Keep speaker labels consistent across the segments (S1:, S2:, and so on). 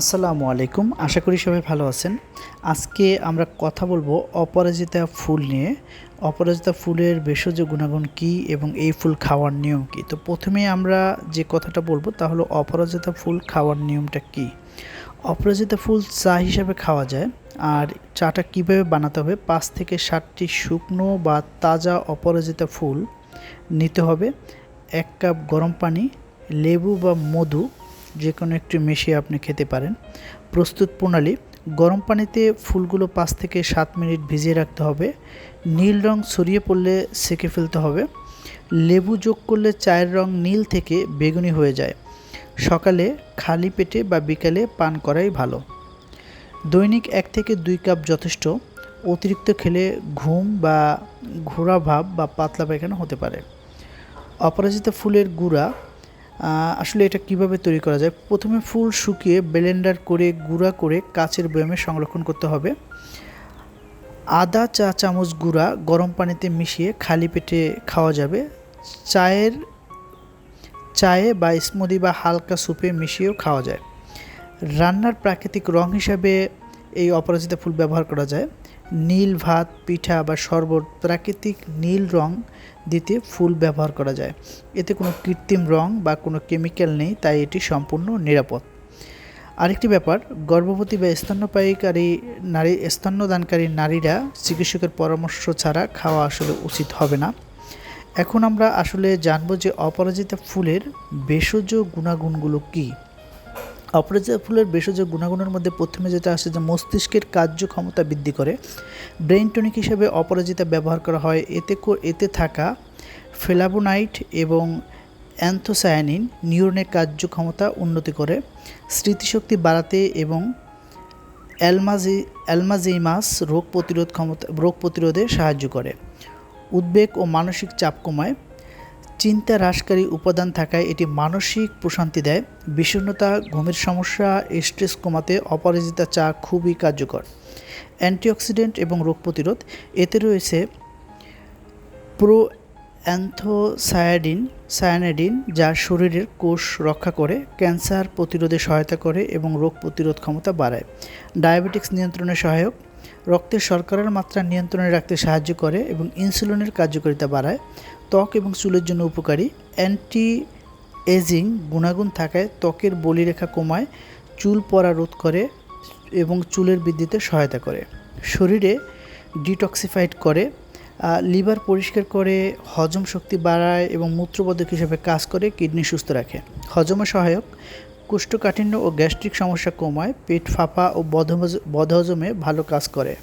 S1: আসসালামু আলাইকুম। আশা করি সবাই ভালো আছেন। আজকে আমরা কথা বলব অপরাজিতা ফুল নিয়ে। অপরাজিতা ফুলের ভেষজ গুণাগুণ কী এবং এই ফুল খাওয়ার নিয়ম কী? তো প্রথমে আমরা যে কথাটা বলব তা হলো অপরাজিতা ফুল খাওয়ার নিয়মটা কী? অপরাজিতা ফুল চা হিসাবে খাওয়া যায়। আর চাটা কীভাবে বানাতে হবে? পাঁচ থেকে ষাটটি শুকনো বা তাজা অপরাজিতা ফুল নিতে হবে। এক কাপ গরম পানি, লেবু বা মধু যে কোনো একটি মিশিয়ে আপনি খেতে পারেন। প্রস্তুত প্রণালী, গরম পানিতে ফুলগুলো পাঁচ থেকে সাত মিনিট ভিজিয়ে রাখতে হবে। নীল রং ছড়িয়ে পড়লে সেকে ফেলতে হবে। লেবু যোগ করলে চায়ের রং নীল থেকে বেগুনি হয়ে যায়। সকালে খালি পেটে বা বিকালে পান করাই ভালো। দৈনিক এক থেকে দুই কাপ যথেষ্ট। অতিরিক্ত খেলে ঘুম বা ঘোরা ভাব বা পাতলা পায়খানা হতে পারে। অপরাজিতা ফুলের গুঁড়া আসলে এটা কীভাবে তৈরি করা যায়? প্রথমে ফুল শুকিয়ে ব্লেন্ডার করে, গুঁড়া করে কাচের বয়ামে সংরক্ষণ করতে হবে। আদা, চা চামচ গুঁড়া গরম পানিতে মিশিয়ে খালি পেটে খাওয়া যাবে। চায়ের, চায়ে বা স্মুদি বা হালকা স্যুপে মিশিয়েও খাওয়া যায়। রান্নার প্রাকৃতিক রং হিসাবে এই অপরাজিতা ফুল ব্যবহার করা যায়। নীল ভাত, পিঠা বা শরবত প্রাকৃতিক নীল রং দিতে ফুল ব্যবহার করা যায়। এতে কোনো কৃত্রিম রং বা কোনো কেমিক্যাল নেই, তাই এটি সম্পূর্ণ নিরাপদ। আরেকটি ব্যাপার, গর্ভবতী বা স্তন্যপায়ীকারী নারী, স্তন্যদানকারী নারীরা চিকিৎসকের পরামর্শ ছাড়া খাওয়া আসলে উচিত হবে না। এখন আমরা আসলে জানব যে অপরাজিতা ফুলের ভেষজ গুণাগুণগুলো কী। অপরাজিতা ফুলের ভেষজ গুণাগুণের মধ্যে প্রথমে যেটা আসে যে মস্তিষ্কের কার্যক্ষমতা বৃদ্ধি করে। ব্রেন টনিক হিসেবে অপরাজিতা ব্যবহার করা হয়। এতে এতে থাকা ফেলাবোনাইট এবং অ্যান্থোসায়ানিন নিউরনের কার্যক্ষমতা উন্নতি করে। স্মৃতিশক্তি বাড়াতে এবং অ্যালমাজি অ্যালমাজিমাস রোগ প্রতিরোধ ক্ষমতা, রোগ প্রতিরোধে সাহায্য করে। উদ্বেগ ও মানসিক চাপ কমায়। চিন্তা হ্রাসকারী উপাদান থাকায় এটি মানসিক প্রশান্তি দেয়। বিষণ্ণতা, ঘুমের সমস্যা, স্ট্রেস কমাতে অপরাজিতা চা খুবই কার্যকর। অ্যান্টিঅক্সিডেন্ট এবং রোগ প্রতিরোধ, এতে রয়েছে প্রো অ্যান্থোসায়াডিন সায়ানাডিন যা শরীরের কোষ রক্ষা করে, ক্যান্সার প্রতিরোধে সহায়তা করে এবং রোগ প্রতিরোধ ক্ষমতা বাড়ায়। ডায়াবেটিক্স নিয়ন্ত্রণে সহায়ক। রক্তের শর্করার মাত্রা নিয়ন্ত্রণে রাখতে সাহায্য করে এবং ইনসুলিনের কার্যকারিতা বাড়ায়। ত্বক এবং চুলের জন্য উপকারী। অ্যান্টি এজিং গুণাগুণ থাকায় ত্বকের বলিরেখা কমায়, চুল পড়া রোধ করে এবং চুলের বৃদ্ধিতে সহায়তা করে। শরীরে ডিটক্সিফাইড করে লিভার পরিষ্কার করে, হজম শক্তি বাড়ায় এবং মূত্রবোধক হিসেবে কাজ করে, কিডনি সুস্থ রাখে। হজমে সহায়ক। কোষ্ঠকাঠিন্য ও গ্যাস্ট্রিক সমস্যা কমায়, পেট ফাঁপা ও বদহজমে ভালো কাজ করে।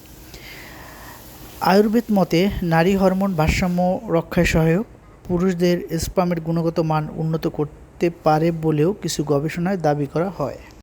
S1: আয়ুর্বেদ মতে নারী হরমোন ভারসাম্য রক্ষায় সহায়ক। পুরুষদের স্পামের গুণগত মান উন্নত করতে পারে বলেও কিছু গবেষণায় দাবি করা হয়।